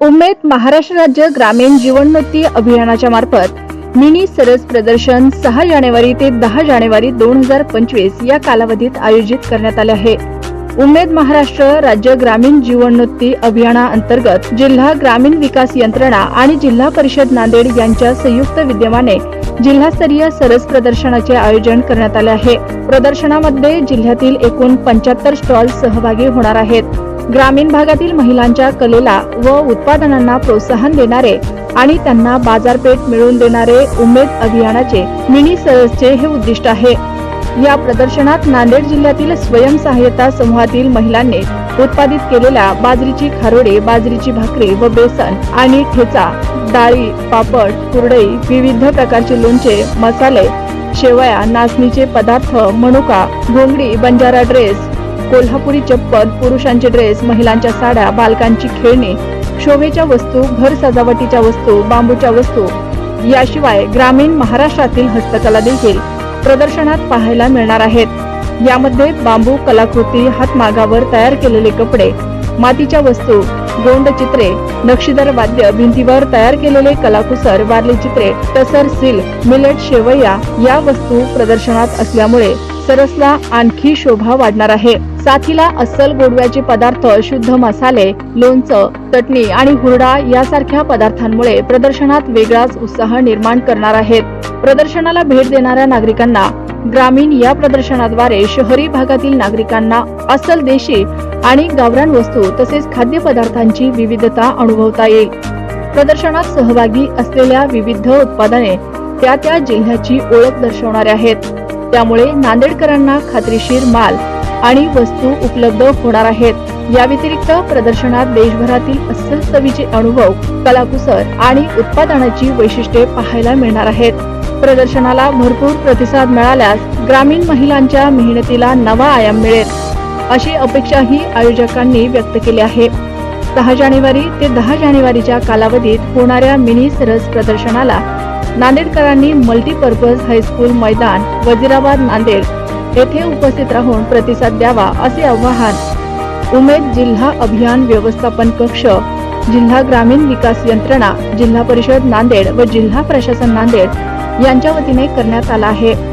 उमेद महाराष्ट्र राज्य ग्रामीण जीवनोन्नती अभियानाच्या मार्फत मिनी सरस प्रदर्शन सहा जानेवारी ते दहा जानेवारी दोन हजार पंचवीस या कालावधीत आयोजित करण्यात आले आहे. उमेद महाराष्ट्र राज्य ग्रामीण जीवनोन्नती अभियाना अंतर्गत जिल्हा ग्रामीण विकास यंत्रणा आणि जिल्हा परिषद नांदेड यांच्या संयुक्त विद्यमाने जिल्हास्तरीय सरस प्रदर्शनाचे आयोजन करण्यात आले आहे. प्रदर्शनामध्ये जिल्ह्यातील एकूण पंच्याहत्तर स्टॉल सहभागी होणार आहेत. ग्रामीण भागातील महिलांच्या कलेला व उत्पादनांना प्रोत्साहन देणारे आणि त्यांना बाजारपेठ मिळवून देणारे उमेद अभियानाचे मिनी सरसचे हे उद्दिष्ट आहे. या प्रदर्शनात नांदेड जिल्ह्यातील स्वयंसहाय्यता समूहातील महिलांनी उत्पादित केलेल्या बाजरीची खारोडे बाजरीची भाकरी व बेसन आणि ठेचा डाळी पापड कुरडई विविध प्रकारचे लोणचे मसाले शेवया नाचणीचे पदार्थ मनुका घोंगडी बंजारा ड्रेस कोल्हापुरी चप्पल पुरुषांचे ड्रेस महिलांच्या साड्या बालकांची खेळणी शोभेच्या वस्तू घर सजावटीच्या वस्तू बांबूच्या वस्तू. याशिवाय ग्रामीण महाराष्ट्रातील हस्तकला देखील प्रदर्शनात पाहायला मिळणार आहेत. यामध्ये बांबू कलाकृती हातमागावर तयार केलेले कपडे मातीच्या वस्तू गोंड चित्रे नक्षीदार वाद्य भिंतीवर तयार केलेले कलाकुसर वारली चित्रे टसर सिल्क मिलेट शेवया या वस्तू प्रदर्शनात असल्यामुळे सरसला आणखी शोभा वाढणार आहे. साथीला अस्सल गोडव्याचे पदार्थ शुद्ध मसाले लोणचं चटणी आणि हुरडा यासारख्या पदार्थांमुळे प्रदर्शनात वेगळाच उत्साह निर्माण करणार आहेत. प्रदर्शनाला भेट देणाऱ्या नागरिकांना ग्रामीण या प्रदर्शनाद्वारे शहरी भागातील नागरिकांना अस्सल देशी आणि गावरान वस्तू तसेच खाद्यपदार्थांची विविधता अनुभवता येईल. प्रदर्शनात सहभागी असलेल्या विविध उत्पादने त्या त्या जिल्ह्याची ओळख दर्शवणारे आहेत. त्यामुळे नांदेडकरांना खात्रीशीर माल आणि वस्तू उपलब्ध होणार आहेत. या व्यतिरिक्त प्रदर्शनात देशभरातील अस्सल चवीचे अनुभव कलाकुसर आणि उत्पादनाची वैशिष्ट्ये पाहायला मिळणार आहेत. प्रदर्शनाला भरपूर प्रतिसाद मिळाल्यास ग्रामीण महिलांच्या मेहनतीला नवा आयाम मिळेल अशी अपेक्षाही आयोजकांनी व्यक्त केली आहे. सहा जानेवारी ते दहा जानेवारीच्या कालावधीत होणाऱ्या मिनी सरस प्रदर्शनाला नांदेडकरांनी मल्टीपर्पज हायस्कूल मैदान वजिराबाद नांदेड येथे उपस्थित राहून प्रतिसाद द्यावा असे आवाहन. उमेद जिल्हा अभियान व्यवस्थापन कक्ष जिल्हा ग्रामीण विकास यंत्रणा जिल्हा परिषद नांदेड व जिल्हा प्रशासन नांदेड यांच्या वतीने करण्यात आला आहे.